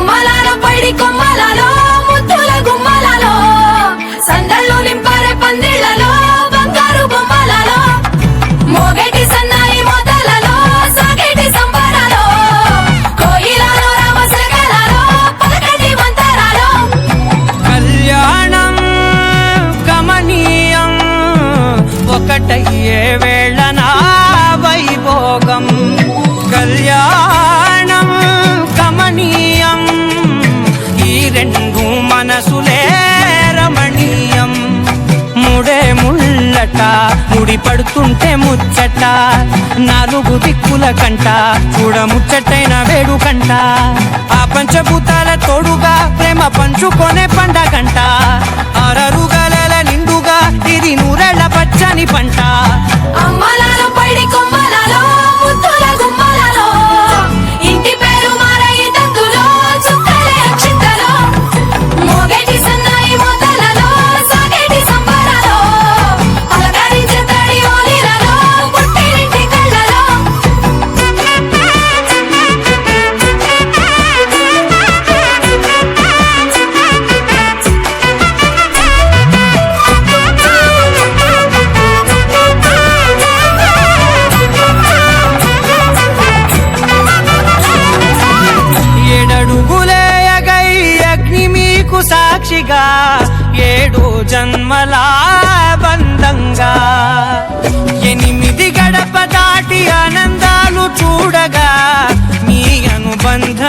అమ్మలాలో పడి కొమ్మలలో ముడి పడుతుంటే ముచ్చట. నాలుగు దిక్కుల కంట చూడ ముచ్చటైన వేడుకంట ఆ పంచభూతాల తోడుగా ప్రేమ పంచుకొనే పండగంట. అరరుగల నిండుగా ఇది నూర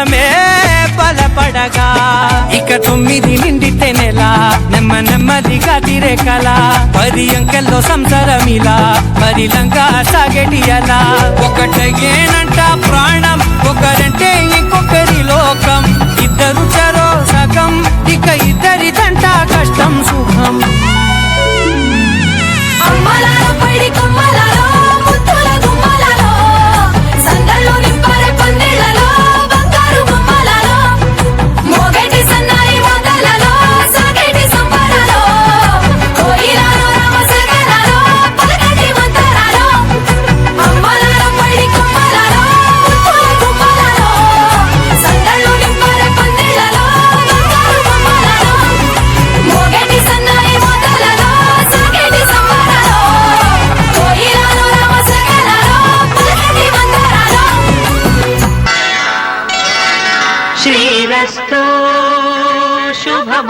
అనుబంధమే బలపడగా. ఇక తొమ్మిది నిండితే నెల నెమ్మ నెమ్మదిగా తిరే కల పది అంకెల్లో సంసారం ఇలా మరి పరిలంగా సాగేటి అలా. ఒకటేనంట ప్రాణం ఒకరంటే ఇంకొకరి లోకం. ఇద్దరు చరో సగం ఇక ఇద్దరిదంట కష్టం సుఖం. అమ్మలా పడికం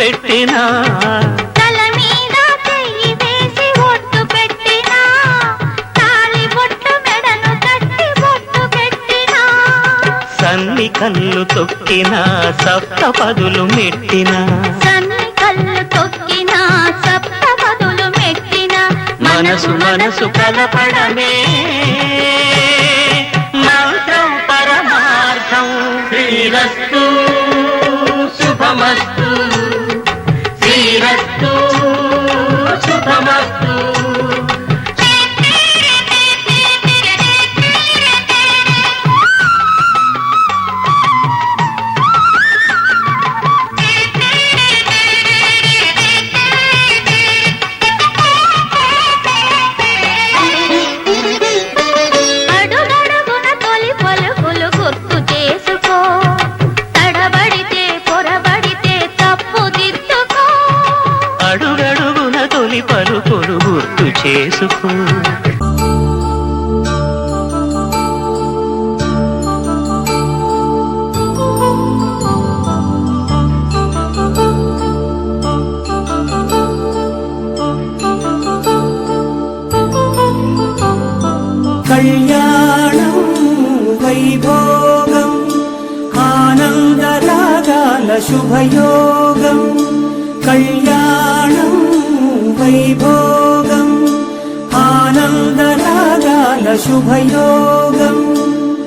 పెట్టినా. సన్ని కళ్ళు తొక్కిన సప్త పదులు మెట్టిన. సన్ని కళ్ళు తొక్కినా సప్త పదులు మెట్టిన. మనసు మనసు కలపడమే.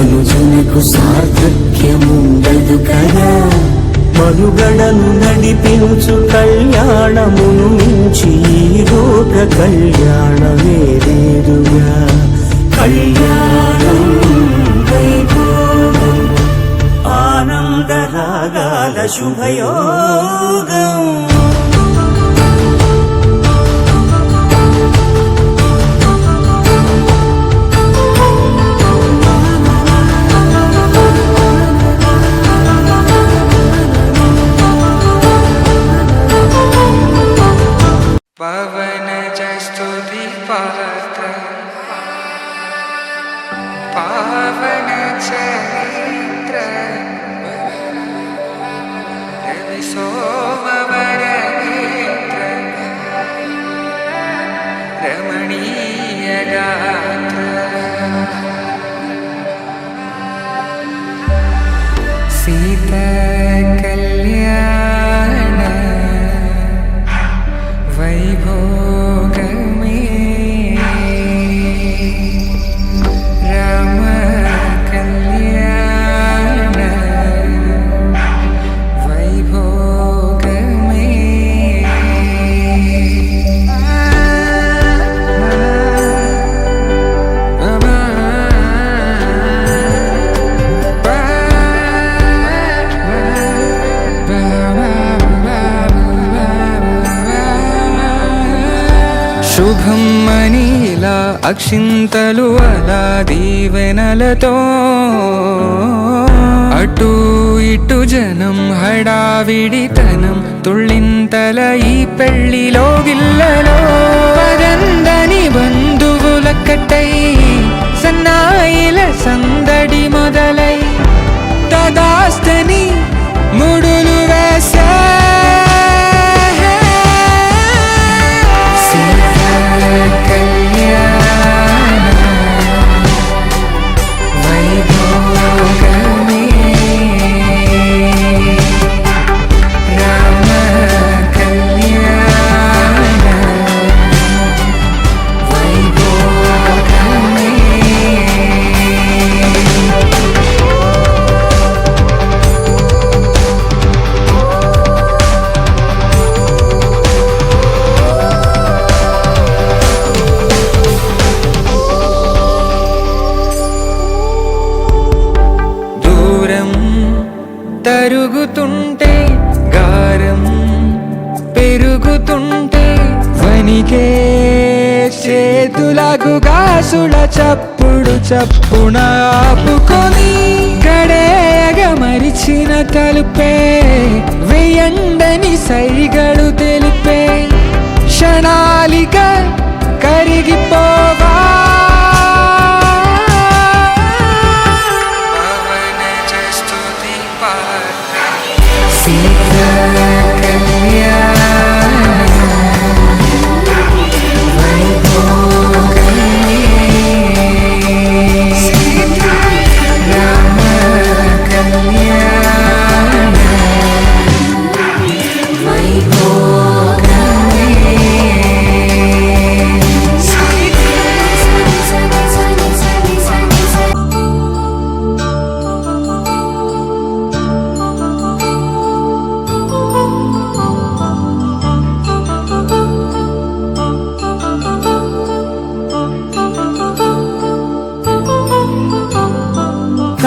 మనుజునకు సార్థక్యముండదు కదా. మనుగడను నడిపించు కళ్యాణమును మించి ఈ లోక కళ్యాణ లేదుగా. కళ్యాణం వైభోగం ఆనందరాగాల శుభయోగం. అక్షింతలు అలా దీవెనలతో అటు ఇటు జనం హడావిడితనం తుళ్ళింతల ఈ పెళ్లిలో గిల్లలో పదందని బంధువుల కట్టై సన్నాయిల సందడి మొదలై తదాస్తని మరిచిన వేయండని సైగడు తెలిపే క్షణాలిక కరిగిపో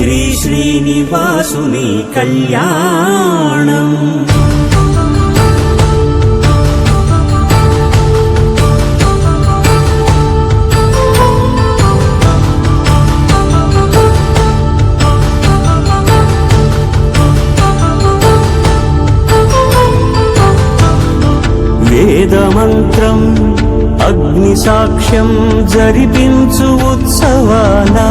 శ్రీ శ్రీనివాసుని కళ్యాణం. వేదమంత్రం అగ్ని సాక్ష్యం జరిపించు ఉత్సవానా.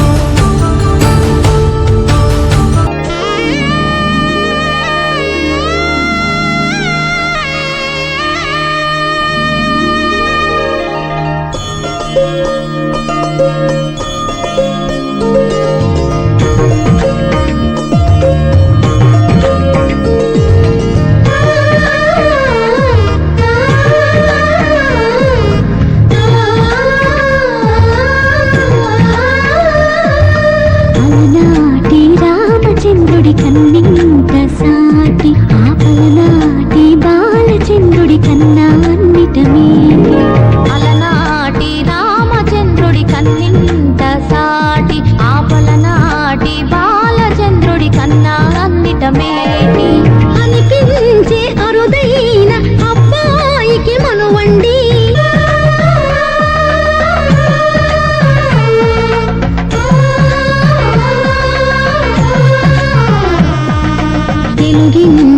அங்கி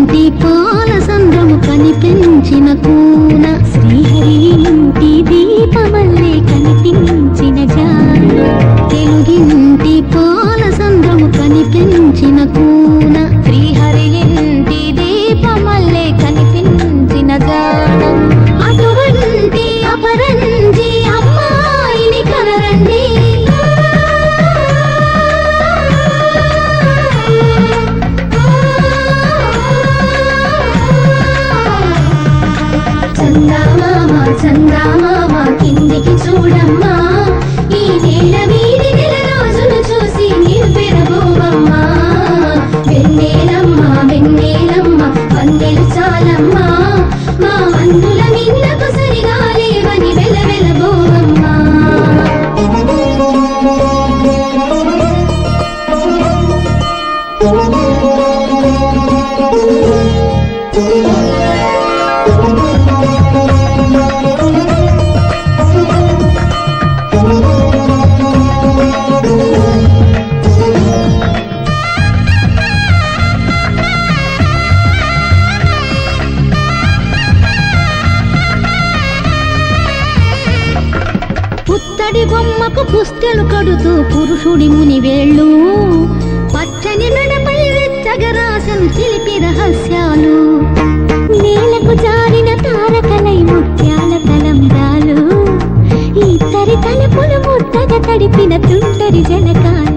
తలపులు ముద్దగా తడిపిన తుంటరి జనకాల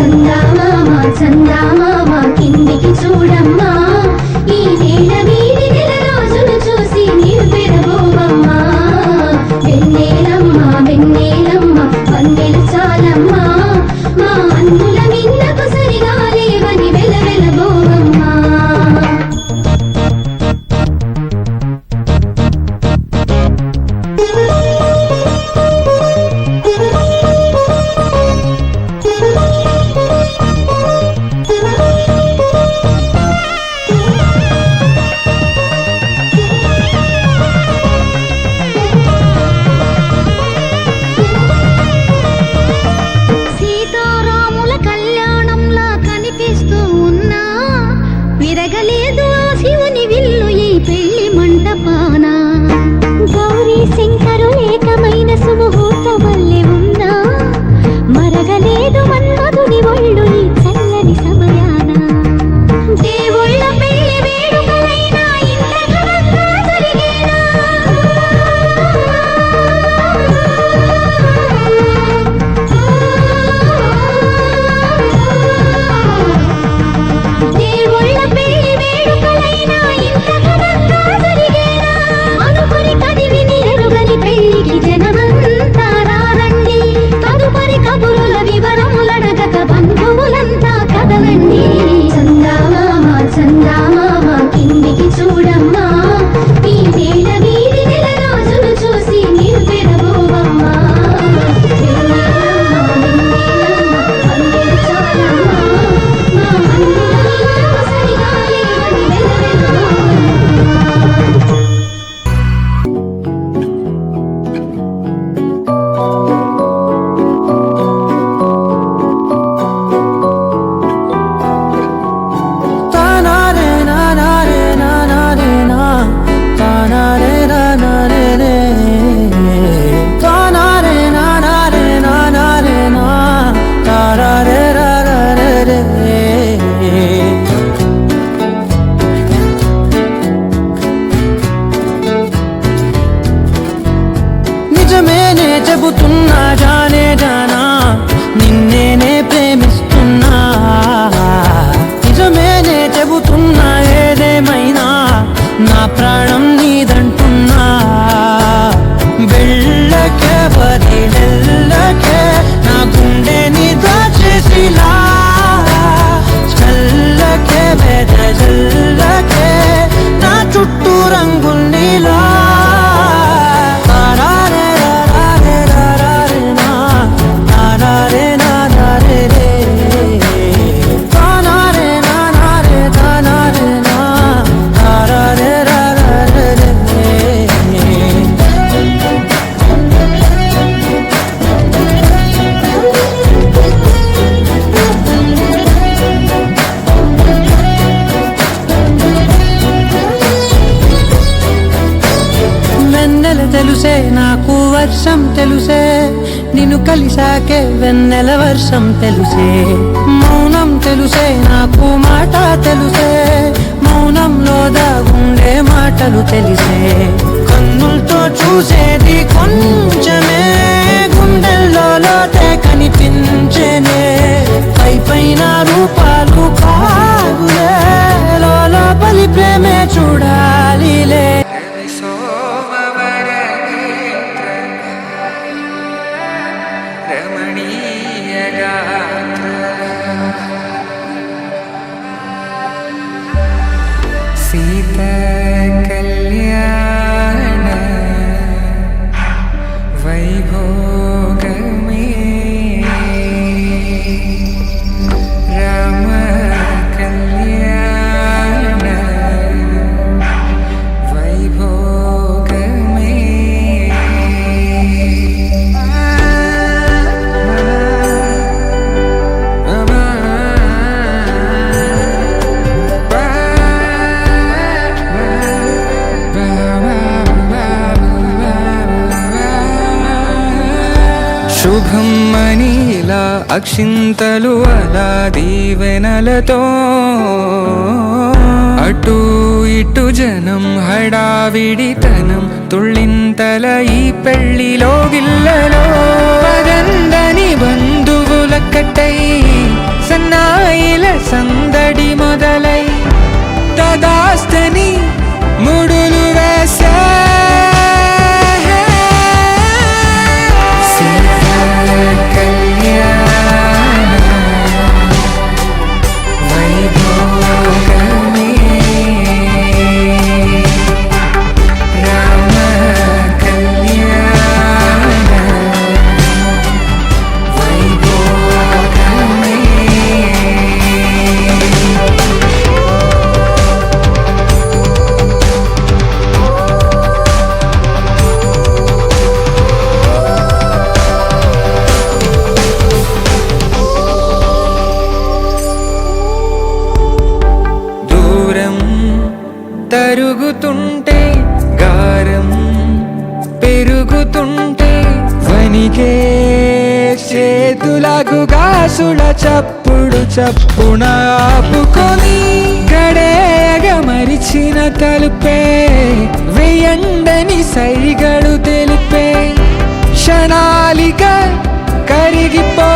చందామామా చందామామా కిందికి చూడమ్మా. ఈ నేల వీధి నెల రోజును చూసి నీవు పెరగోవమ్మా వెన్నెల వర్షం తెలుసే మౌనం తెలుసే నాకు మాట తెలుసే మౌనంలో దాగుండే మాటలు తెలిసే. కన్నులతో చూసేది కొంచెమే గుండెల్లో లోతే కనిపించేనే. పై పైన రూపాలు కాగులే లోపలి ప్రేమే చూడ శుభం మనీలా అక్షింతలు అలా దీవెనలతో అటు ఇటు జనం హడావిడితనం తుళ్ళింతల ఈ పెళ్లిలో గిల్లలో పదందని బంధువుల కట్టై సన్నాయిల సందడి మొదలై తదాస్తని చప్పున ఆపుకొని గడేయగ మరిచిన తలుపే వెయ్యండని సైగడు తెలిపే క్షణాలిక కరిగిపో